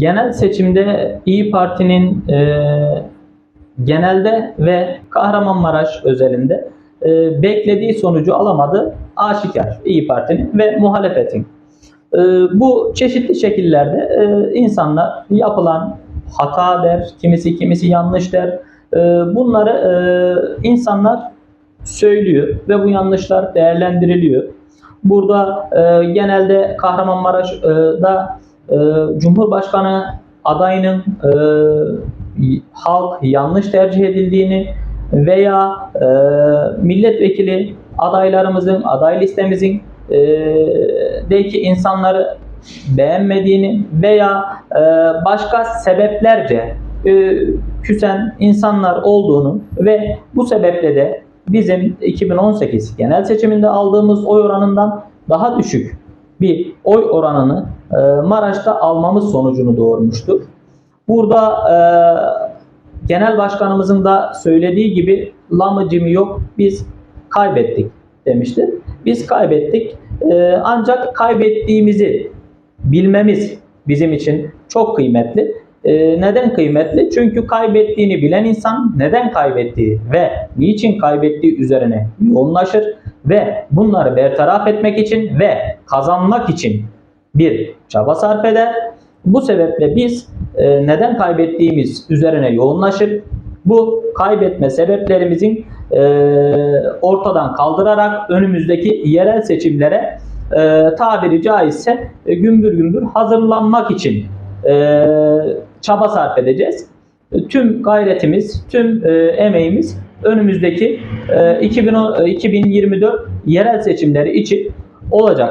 Genel seçimde İyi Parti'nin e, genelde ve Kahramanmaraş özelinde e, beklediği sonucu alamadı aşikar İyi Parti'nin ve muhalefetin. E, bu çeşitli şekillerde e, insanlar yapılan hata der, kimisi kimisi yanlış der. E, bunları e, insanlar söylüyor ve bu yanlışlar değerlendiriliyor. Burada e, genelde Kahramanmaraş'da e, Cumhurbaşkanı adayının e, halk yanlış tercih edildiğini veya e, milletvekili adaylarımızın, aday listemizin e, deki insanları beğenmediğini veya e, başka sebeplerce e, küsen insanlar olduğunu ve bu sebeple de bizim 2018 genel seçiminde aldığımız oy oranından daha düşük bir oy oranını e, Maraş'ta almamız sonucunu doğurmuştur. Burada e, genel başkanımızın da söylediği gibi lamıcımı yok biz kaybettik demiştir. Biz kaybettik e, ancak kaybettiğimizi bilmemiz bizim için çok kıymetli. E, neden kıymetli? Çünkü kaybettiğini bilen insan neden kaybettiği ve niçin kaybettiği üzerine yoğunlaşır ve bunları bertaraf etmek için ve kazanmak için bir çaba sarf eder. Bu sebeple biz e, neden kaybettiğimiz üzerine yoğunlaşıp bu kaybetme sebeplerimizin e, ortadan kaldırarak önümüzdeki yerel seçimlere e, tabiri caizse e, gümbür gümbür hazırlanmak için e, çaba sarf edeceğiz. Tüm gayretimiz, tüm e, emeğimiz önümüzdeki e, 2010 e, 2024 yerel seçimleri için olacak.